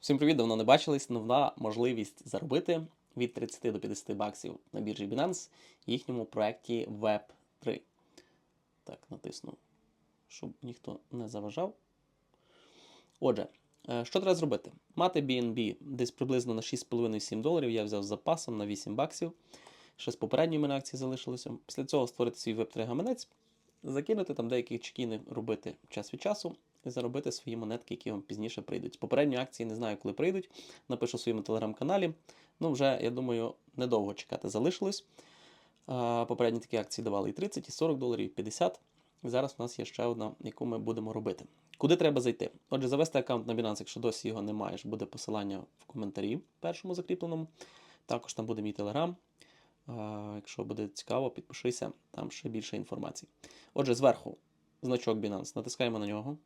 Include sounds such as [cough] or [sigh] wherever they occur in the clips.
Всім привіт, давно не бачились. Нова можливість заробити від 30 до 50 баксів на біржі Binance в їхньому проєкті Web3. Так, натисну, щоб ніхто не заважав. Отже, е, що треба зробити? Мати BNB десь приблизно на 6,5-7 доларів. Я взяв з запасом на 8 баксів. Ще з попередньої мене акції залишилося. Після цього створити свій Web3 гаманець, закинути там деякі чекіни робити час від часу і заробити свої монетки, які вам пізніше прийдуть. З попередньої акції не знаю, коли прийдуть. Напишу в своєму телеграм-каналі. Ну, вже, я думаю, недовго чекати залишилось. Попередні такі акції давали і 30, і 40 доларів, і 50. І зараз у нас є ще одна, яку ми будемо робити. Куди треба зайти? Отже, завести аккаунт на Binance, якщо досі його не маєш, буде посилання в коментарі першому закріпленому. Також там буде мій телеграм. Якщо буде цікаво, підпишися, там ще більше інформації. Отже, зверху значок Binance, натискаємо на нього.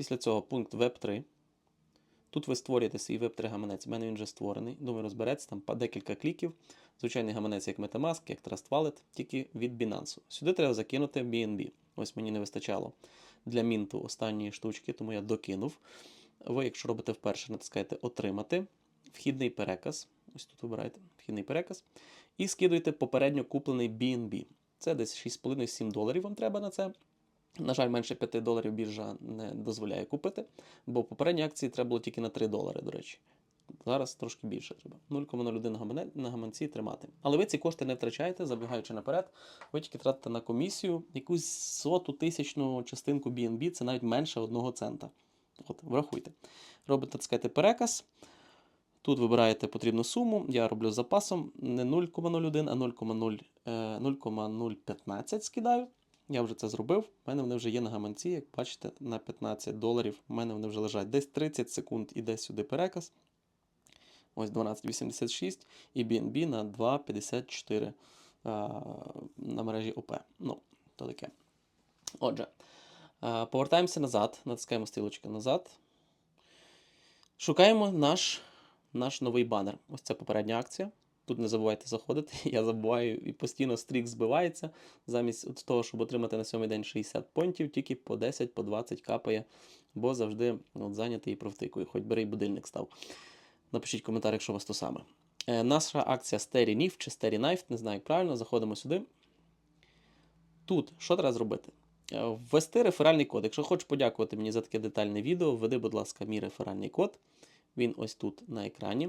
Після цього пункт Web3. Тут ви створюєте свій Web3 гаманець. У мене він вже створений. Думаю, розбереться там декілька кліків. Звичайний гаманець, як Metamask, як Trust Wallet, тільки від Binance. Сюди треба закинути BNB. Ось мені не вистачало для мінту останньої штучки, тому я докинув. Ви, якщо робите вперше, натискаєте Отримати. Вхідний переказ. Ось тут вибираєте вхідний переказ. І скидуєте попередньо куплений BNB. Це десь 6,5-7 доларів вам треба на це. На жаль, менше 5 доларів біржа не дозволяє купити, бо в попередній акції треба було тільки на 3 долари, до речі. Зараз трошки більше треба. 0,01 на гаманці тримати. Але ви ці кошти не втрачаєте, забігаючи наперед. Ви тільки тратите на комісію якусь соту тисячну частинку BNB, це навіть менше 1 цента. От, врахуйте. Робите, натискаєте переказ. Тут вибираєте потрібну суму. Я роблю з запасом не 0,01, а 0,0, е, 0,015 скидаю. Я вже це зробив. У мене вони вже є на гаманці, як бачите, на 15 доларів. У мене вони вже лежать. Десь 30 секунд іде сюди переказ. Ось 12,86 і BNB на 2,54 а, на мережі ОП. Ну, то таке. Отже, а, повертаємося назад, натискаємо стрілочку назад. Шукаємо наш, наш новий банер. Ось це попередня акція. Тут не забувайте заходити. [laughs] Я забуваю і постійно стрік збивається. Замість того, щоб отримати на сьомий день 60 понтів, тільки по 10, по 20 капає, бо завжди от, зайнятий і провтикую. Хоч бери будильник став. Напишіть коментар, якщо у вас то саме. Е, наша акція Steri Nif чи Steri Knife, не знаю як правильно, заходимо сюди. Тут що треба зробити? Е, Ввести реферальний код. Якщо хочеш подякувати мені за таке детальне відео, введи, будь ласка, мій реферальний код. Він ось тут на екрані.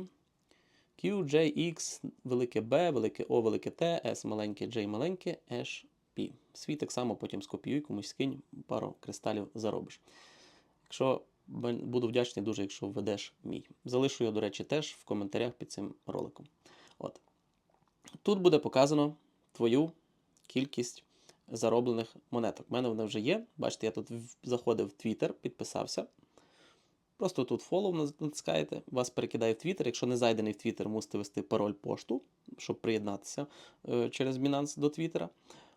Q, J, X, велике B, велике O, велике T, S маленьке, J маленьке, H, P. Свій так само потім скопіюй, комусь скинь, пару кристалів заробиш. Якщо буду вдячний дуже, якщо введеш мій. Залишу його, до речі, теж в коментарях під цим роликом. От. Тут буде показано твою кількість зароблених монеток. У мене вони вже є. Бачите, я тут заходив в Twitter, підписався. Просто тут follow натискаєте, вас перекидає в Twitter. Якщо не зайдений в Twitter, мусите ввести пароль пошту, щоб приєднатися е, через Binance до Twitter.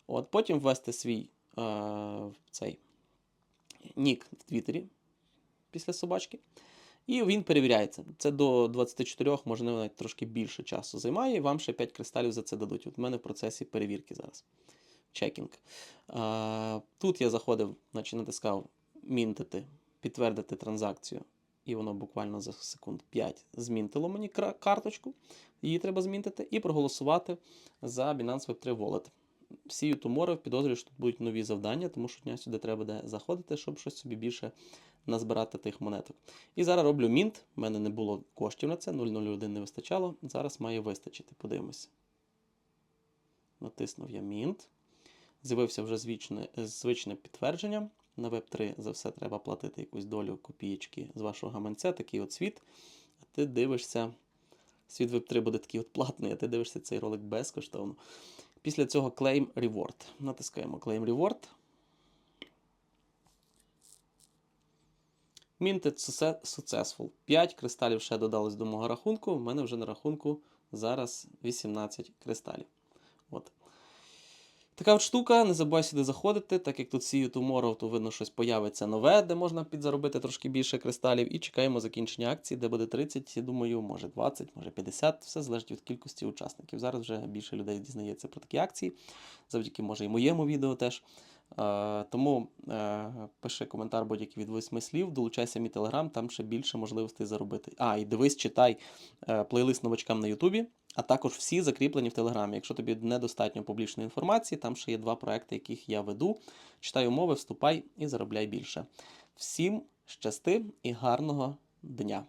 От, потім ввести свій е, цей нік в Твіттері після собачки. І він перевіряється. Це до 24, можливо, навіть трошки більше часу займає, і вам ще 5 кристалів за це дадуть. От в мене в процесі перевірки зараз. Чекінг. А, тут я заходив, значить натискав мінтити, підтвердити транзакцію, і воно буквально за секунд 5 змінтило мені карточку. Її треба змінтити, і проголосувати за Binance Web3 Wallet. You tomorrow, підозрюю, що тут будуть нові завдання, тому що дня сюди треба буде заходити, щоб щось собі більше назбирати тих монеток. І зараз роблю мінт. У мене не було коштів на це, 0,01 не вистачало. Зараз має вистачити. Подивимося. Натиснув я мінт. З'явився вже звичне, звичне підтвердження. На Web3 за все треба платити якусь долю копієчки з вашого гаманця, такий от світ. А ти дивишся. Світ Web3 буде такий от платний, а ти дивишся цей ролик безкоштовно. Після цього Claim Reward. Натискаємо Claim Reward. Minted Successful. 5 кристалів ще додалось до мого рахунку. У мене вже на рахунку зараз 18 кристалів. Така от штука, не забувай сюди заходити, так як тут you tomorrow, то видно щось появиться нове, де можна підзаробити трошки більше кристалів. І чекаємо закінчення акції, де буде 30, я думаю, може 20, може 50. Все залежить від кількості учасників. Зараз вже більше людей дізнається про такі акції, завдяки може і моєму відео теж. Е, тому е, пиши коментар будь-який від восьми слів, долучайся в мій телеграм, там ще більше можливостей заробити. А, і дивись, читай е, плейлист новачкам на Ютубі, а також всі закріплені в Телеграмі. Якщо тобі недостатньо публічної інформації, там ще є два проекти, яких я веду. Читай умови, вступай і заробляй більше. Всім щасти і гарного дня!